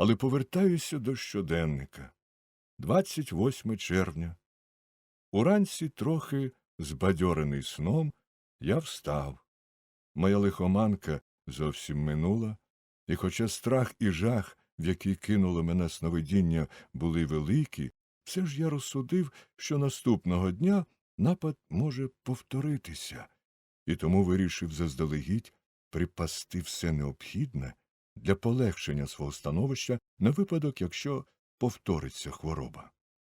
але повертаюся до щоденника. 28 червня. Уранці, трохи збадьорений сном, я встав. Моя лихоманка зовсім минула, і хоча страх і жах, в які кинуло мене сновидіння, були великі, все ж я розсудив, що наступного дня напад може повторитися, і тому вирішив заздалегідь припасти все необхідне для полегшення свого становища на випадок, якщо повториться хвороба.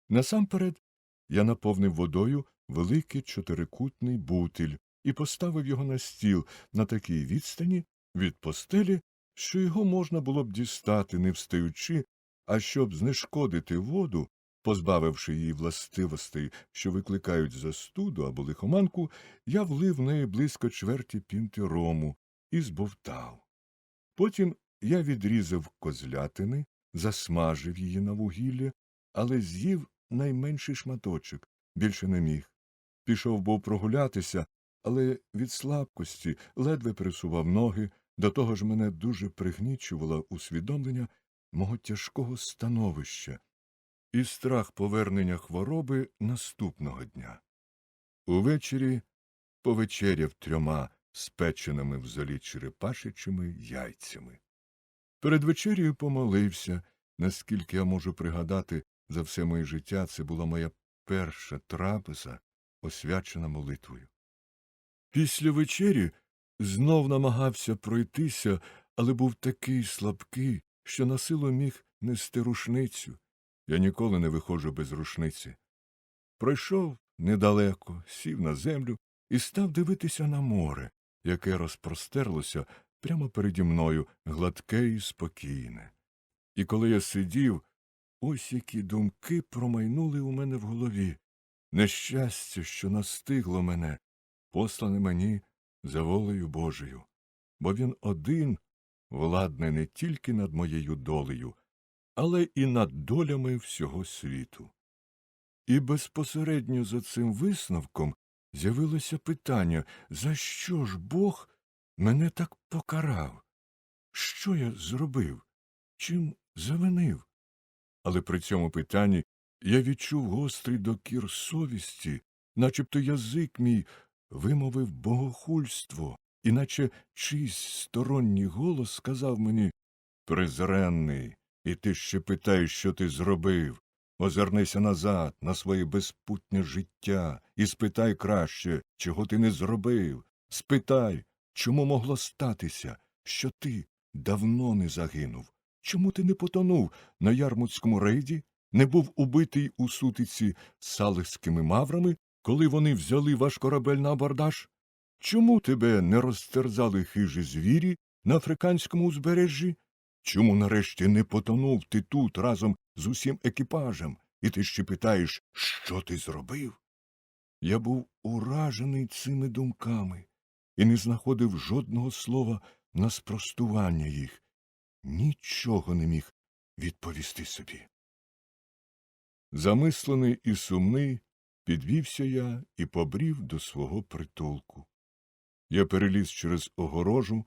Насамперед я наповнив водою великий чотирикутний бутиль і поставив його на стіл на такій відстані від постелі, що його можна було б дістати, не встаючи, а щоб знешкодити воду, позбавивши її властивостей, що викликають застуду або лихоманку, я влив в неї близько чверті пінти рому і збовтав. Потім я відрізав козлятини, засмажив її на вугіллі, але з'їв найменший шматочок, більше не міг. Пішов був прогулятися, але від слабкості ледве пересував ноги, до того ж мене дуже пригнічувало усвідомлення мого тяжкого становища і страх повернення хвороби наступного дня. Увечері повечеряв трьома спеченими в золі черепашичими яйцями. Перед вечерею помолився, наскільки я можу пригадати, за все моє життя це була моя перша трапеза, освячена молитвою. Після вечері знов намагався пройтися, але був такий слабкий, що на силу міг нести рушницю. Я ніколи не виходжу без рушниці. Пройшов недалеко, сів на землю і став дивитися на море, яке розпростерлося прямо переді мною, гладке і спокійне. І коли я сидів, ось які думки промайнули у мене в голові. Нещастя, що настигло мене, послане мені за волею Божою, бо він один владний не тільки над моєю долею, але і над долями всього світу. І безпосередньо за цим висновком з'явилося питання, за що ж Бог мене так покарав? Що я зробив? Чим завинив? Але при цьому питанні я відчув гострий докір совісті, начебто язик мій вимовив богохульство, іначе чийсь сторонній голос сказав мені Презренний, і ти ще питаєш, що ти зробив. Озирнися назад на своє безпутнє життя і спитай краще, чого ти не зробив. Спитай, чому могло статися, що ти давно не загинув. Чому ти не потонув на ярмутському рейді, не був убитий у сутиці салихськими маврами, коли вони взяли ваш корабель на абордаж? Чому тебе не розтерзали хижі звірі на африканському узбережжі? Чому нарешті не потонув ти тут разом з усім екіпажем, і ти ще питаєш, що ти зробив? Я був уражений цими думками і не знаходив жодного слова на спростування їх, нічого не міг відповісти собі. Замислений і сумний, підвівся я і побрів до свого притулку. Я переліз через огорожу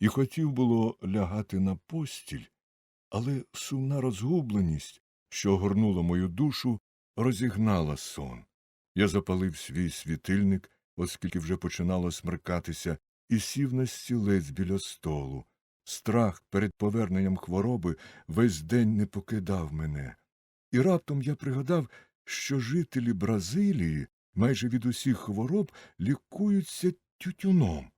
і хотів було лягати на постіль, але сумна розгубленість, що огорнула мою душу, розігнала сон. Я запалив свій світильник, оскільки вже починало смеркатися, і сів на стілець біля столу. Страх перед поверненням хвороби весь день не покидав мене. І раптом я пригадав, що жителі Бразилії майже від усіх хвороб лікуються тютюном.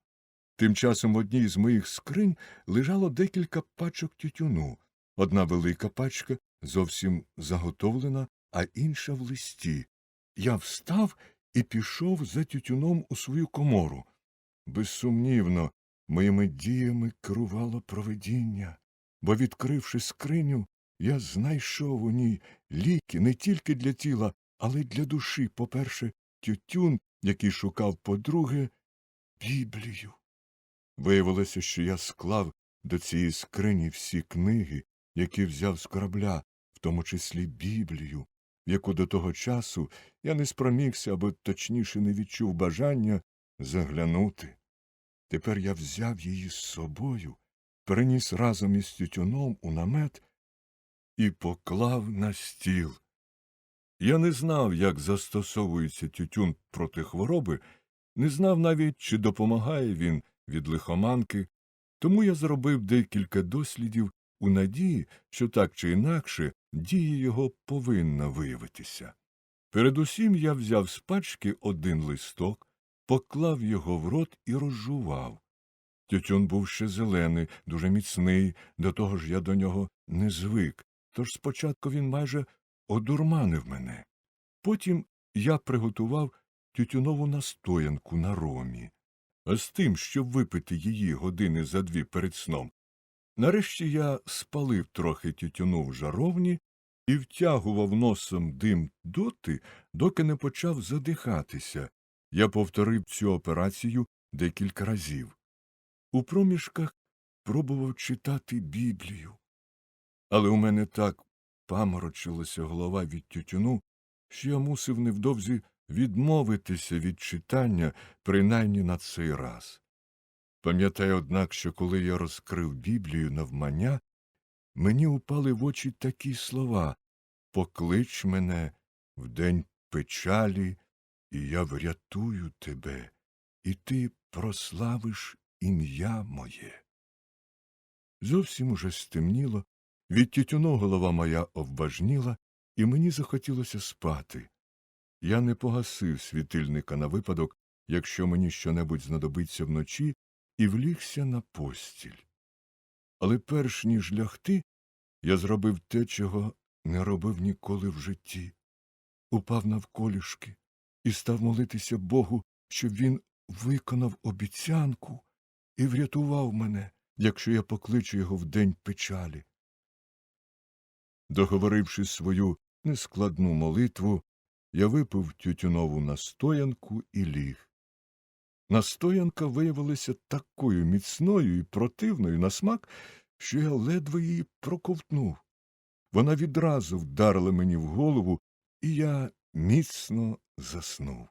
Тим часом в одній з моїх скринь лежало декілька пачок тютюну. Одна велика пачка зовсім заготовлена, а інша в листі. Я встав і пішов за тютюном у свою комору. Безсумнівно, моїми діями керувало провидіння, бо, відкривши скриню, я знайшов у ній ліки не тільки для тіла, але й для душі. По-перше, тютюн, який шукав, по-друге, Біблію. Виявилося, що я склав до цієї скрині всі книги, які взяв з корабля, в тому числі Біблію, яку до того часу я не спромігся або точніше не відчув бажання заглянути. Тепер я взяв її з собою, переніс разом із тютюном у намет і поклав на стіл. Я не знав, як застосовується тютюн проти хвороби, не знав навіть, чи допомагає він від лихоманки, тому я зробив декілька дослідів у надії, що так чи інакше дія його повинна виявитися. Передусім я взяв з пачки один листок, поклав його в рот і розжував. Тютюн був ще зелений, дуже міцний, до того ж я до нього не звик, тож спочатку він майже одурманив мене. Потім я приготував тютюнову настоянку на ромі, а з тим, щоб випити її години за дві перед сном. Нарешті я спалив трохи тютюну в жаровні і втягував носом дим доти, доки не почав задихатися. Я повторив цю операцію декілька разів. У проміжках пробував читати Біблію. Але у мене так паморочилася голова від тютюну, що я мусив невдовзі відмовитися від читання, принаймні на цей раз. Пам'ятаю, однак, що коли я розкрив Біблію навмання, мені упали в очі такі слова Поклич мене в день печалі, і я врятую тебе, і ти прославиш ім'я моє. Зовсім уже стемніло, від тютюну голова моя обважніла, і мені захотілося спати. Я не погасив світильника на випадок, якщо мені щонебудь знадобиться вночі, і влігся на постіль. Але перш ніж лягти, я зробив те, чого не робив ніколи в житті. Упав навколішки і став молитися Богу, щоб він виконав обіцянку і врятував мене, якщо я покличу його в день печалі. Договоривши свою нескладну молитву, я випив тютюнову настоянку і ліг. Настоянка виявилася такою міцною і противною на смак, що я ледве її проковтнув. Вона відразу вдарила мені в голову, і я міцно заснув.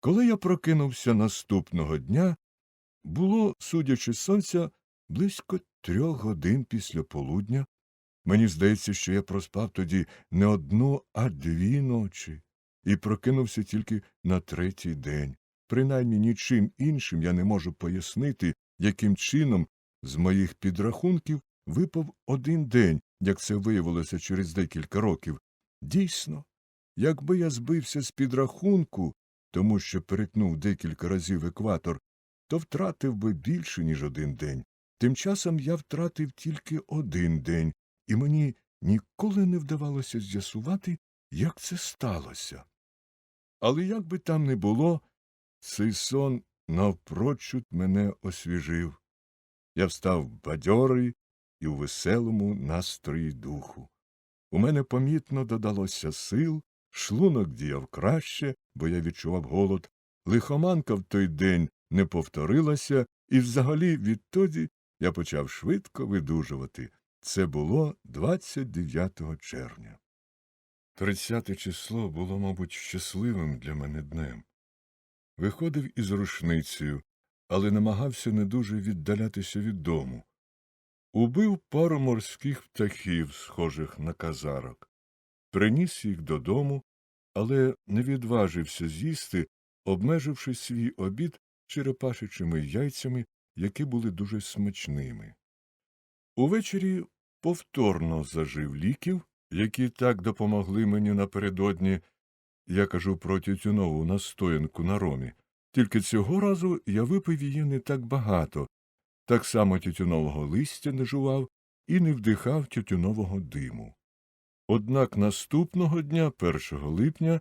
Коли я прокинувся наступного дня, було, судячи сонця, близько трьох годин після полудня. Мені здається, що я проспав тоді не одну, а дві ночі, і прокинувся тільки на третій день. Принаймні нічим іншим я не можу пояснити, яким чином з моїх підрахунків випав один день, як це виявилося через декілька років. Дійсно, якби я збився з підрахунку, тому що перетнув декілька разів екватор, то втратив би більше, ніж один день. Тим часом я втратив тільки один день, і мені ніколи не вдавалося з'ясувати, як це сталося. Але як би там не було, цей сон навпрочуд мене освіжив. Я встав бадьорий і у веселому настрої духу. У мене помітно додалося сил, шлунок діяв краще, бо я відчував голод. Лихоманка в той день не повторилася, і взагалі відтоді я почав швидко видужувати. Це було 29 червня. Тридцяте число було, мабуть, щасливим для мене днем. Виходив із рушницею, але намагався не дуже віддалятися від дому. Убив пару морських птахів, схожих на казарок, приніс їх додому, але не відважився з'їсти, обмеживши свій обід черепашичими яйцями, які були дуже смачними. Увечері повторно зажив ліків, які так допомогли мені напередодні, я кажу про тютюнову настоянку на ромі, тільки цього разу я випив її не так багато, так само тютюнового листя не жував і не вдихав тютюнового диму. Однак наступного дня, 1 липня,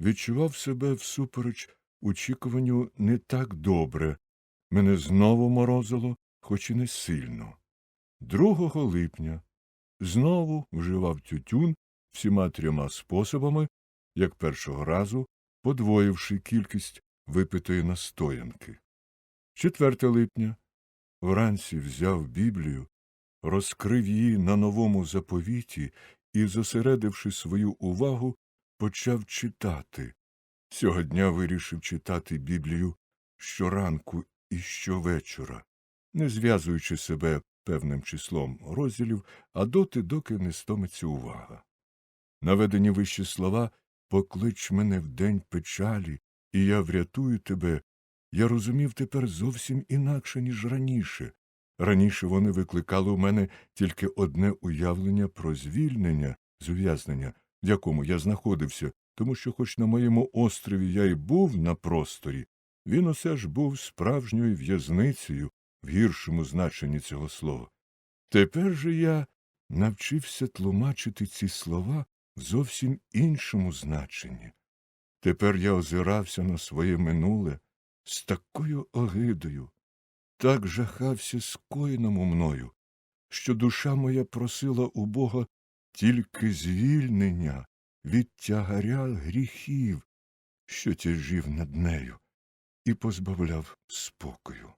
відчував себе всупереч очікуванню не так добре. Мене знову морозило, хоч і не сильно. 2 липня знову вживав тютюн всіма трьома способами, як першого разу, подвоївши кількість випитої настоянки. 4 липня вранці взяв Біблію, розкрив її на новому заповіті і, зосередивши свою увагу, почав читати. Цього дня вирішив читати Біблію щоранку і щовечора, не зв'язуючи себе певним числом розділів, а доти, доки не стомиться увага. Наведені вищі слова поклич мене в день печалі, і я врятую тебе. Я розумів тепер зовсім інакше, ніж раніше. Раніше вони викликали у мене тільки одне уявлення про звільнення з ув'язнення, в якому я знаходився, тому що, хоч на моєму острові я й був на просторі, він усе ж був справжньою в'язницею в гіршому значенні цього слова. Тепер же я навчився тлумачити ці слова зовсім іншому значенні. Тепер я озирався на своє минуле з такою огидою, так жахався скоєному мною, що душа моя просила у Бога тільки звільнення від тягаря гріхів, що тяжів над нею, і позбавляв спокою.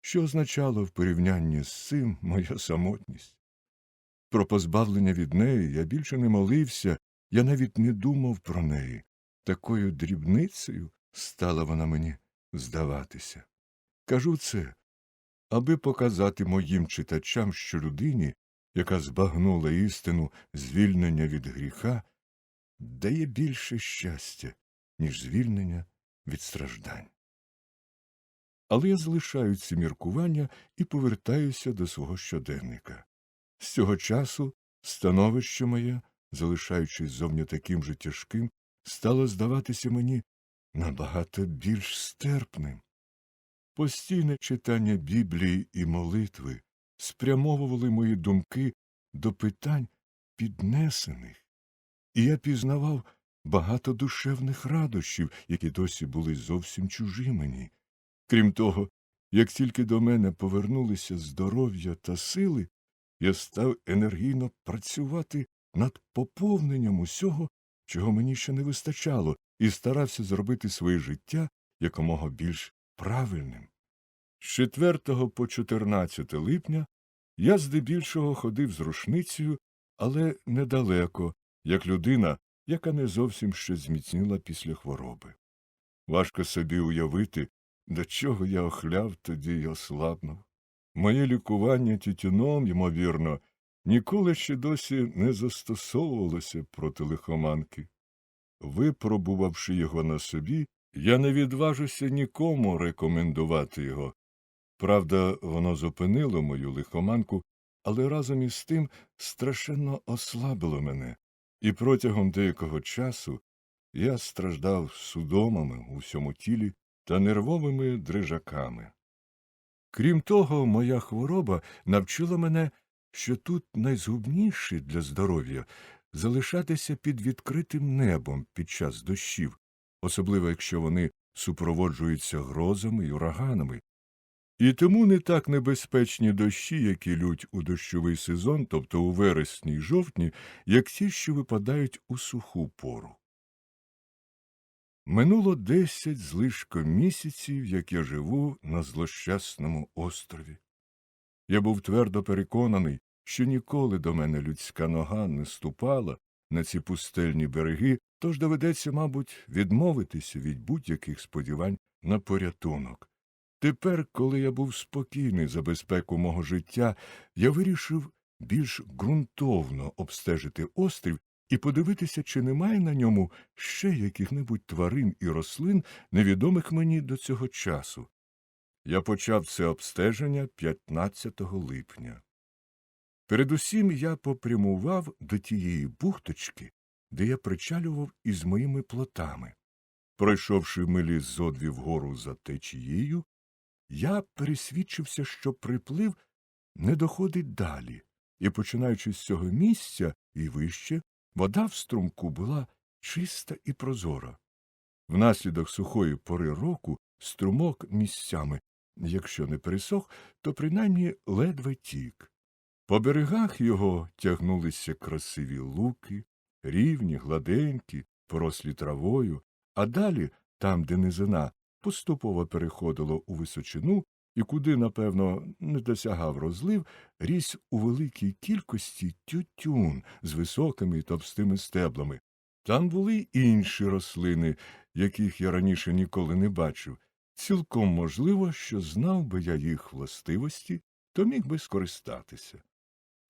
Що означало в порівнянні з цим моя самотність? Про позбавлення від неї я більше не молився, я навіть не думав про неї. Такою дрібницею стала вона мені здаватися. Кажу це, аби показати моїм читачам, що людині, яка збагнула істину звільнення від гріха, дає більше щастя, ніж звільнення від страждань. Але я залишаю ці міркування і повертаюся до свого щоденника. З цього часу становище моє, залишаючись зовні таким же тяжким, стало здаватися мені набагато більш стерпним. Постійне читання Біблії і молитви спрямовували мої думки до питань піднесених, і я пізнавав багато душевних радощів, які досі були зовсім чужі мені. Крім того, як тільки до мене повернулися здоров'я та сили, я став енергійно працювати над поповненням усього, чого мені ще не вистачало, і старався зробити своє життя якомога більш правильним. З 4 по 14 липня я здебільшого ходив з рушницею, але недалеко, як людина, яка не зовсім ще зміцніла після хвороби. Важко собі уявити, до чого я охляв тоді й ослабнув. Моє лікування тютюном, ймовірно, ніколи ще досі не застосовувалося проти лихоманки. Випробувавши його на собі, я не відважуся нікому рекомендувати його. Правда, воно зупинило мою лихоманку, але разом із тим страшенно ослабило мене, і протягом деякого часу я страждав судомами у всьому тілі та нервовими дрижаками. Крім того, моя хвороба навчила мене, що тут найзгубніше для здоров'я залишатися під відкритим небом під час дощів, особливо якщо вони супроводжуються грозами й ураганами. І тому не так небезпечні дощі, які лють у дощовий сезон, тобто у вересні й жовтні, як ті, що випадають у суху пору. Минуло десять злишком місяців, як я живу на злощасному острові. Я був твердо переконаний, що ніколи до мене людська нога не ступала на ці пустельні береги, тож доведеться, мабуть, відмовитися від будь-яких сподівань на порятунок. Тепер, коли я був спокійний за безпеку мого життя, я вирішив більш ґрунтовно обстежити острів і подивитися, чи немає на ньому ще яких-небудь тварин і рослин, невідомих мені до цього часу. Я почав це обстеження 15 липня. Передусім я попрямував до тієї бухточки, де я причалював із моїми плотами. Пройшовши милі зо дві вгору за течією, я пересвідчився, що приплив не доходить далі, і, починаючи з цього місця і вище, вода в струмку була чиста і прозора. Внаслідок сухої пори року струмок місцями, якщо не пересох, то принаймні ледве тік. По берегах його тягнулися красиві луки, рівні, гладенькі, порослі травою, а далі, там, де низина, поступово переходило у височину і куди, напевно, не досягав розлив, ріс у великій кількості тютюн з високими й товстими стеблами. Там були й інші рослини, яких я раніше ніколи не бачив. Цілком можливо, що знав би я їх властивості, то міг би скористатися.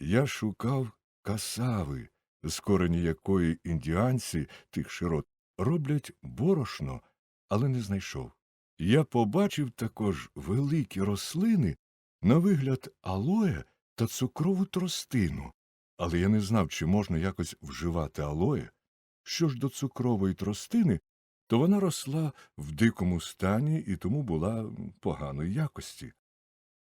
Я шукав касави, з корені якої індіанці тих широт роблять борошно, але не знайшов. Я побачив також великі рослини на вигляд алоє та цукрову тростину, але я не знав, чи можна якось вживати алоє. Що ж до цукрової тростини, то вона росла в дикому стані і тому була поганої якості.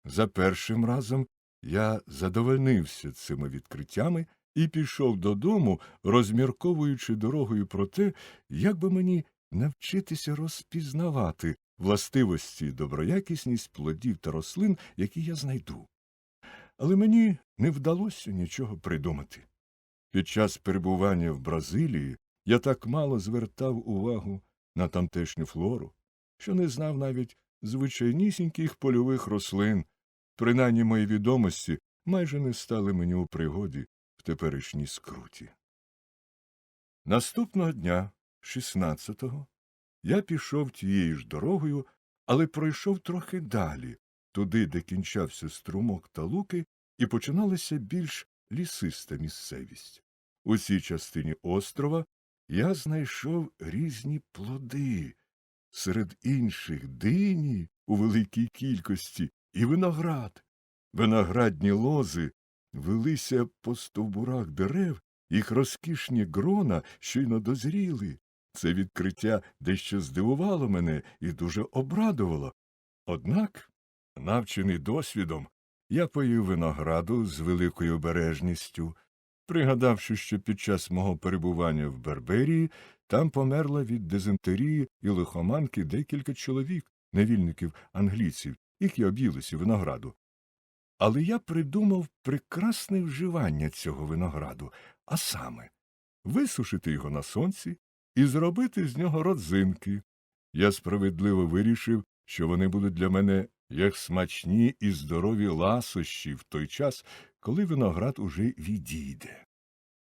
За першим разом я задовольнився цими відкриттями і пішов додому, розмірковуючи дорогою про те, як би мені навчитися розпізнавати властивості доброякісність плодів та рослин, які я знайду. Але мені не вдалося нічого придумати. Під час перебування в Бразилії я так мало звертав увагу на тамтешню флору, що не знав навіть звичайнісіньких польових рослин, принаймні мої відомості майже не стали мені у пригоді в теперішній скруті. Наступного дня, 16-го, я пішов тією ж дорогою, але пройшов трохи далі, туди, де кінчався струмок та луки, і починалася більш лісиста місцевість. У цій частині острова я знайшов різні плоди, серед інших дині у великій кількості і виноград. Виноградні лози велися по стовбурах дерев, їх розкішні грона щойно дозріли. Це відкриття дещо здивувало мене і дуже обрадувало. Однак, навчений досвідом, я поїв винограду з великою обережністю, пригадавши, що під час мого перебування в Берберії там померло від дизентерії і лихоманки декілька чоловік, невільників англійців, які об'їлися винограду. Але я придумав прекрасне вживання цього винограду, а саме висушити його на сонці і зробити з нього родзинки. Я справедливо вирішив, що вони будуть для мене як смачні і здорові ласощі в той час, коли виноград уже відійде.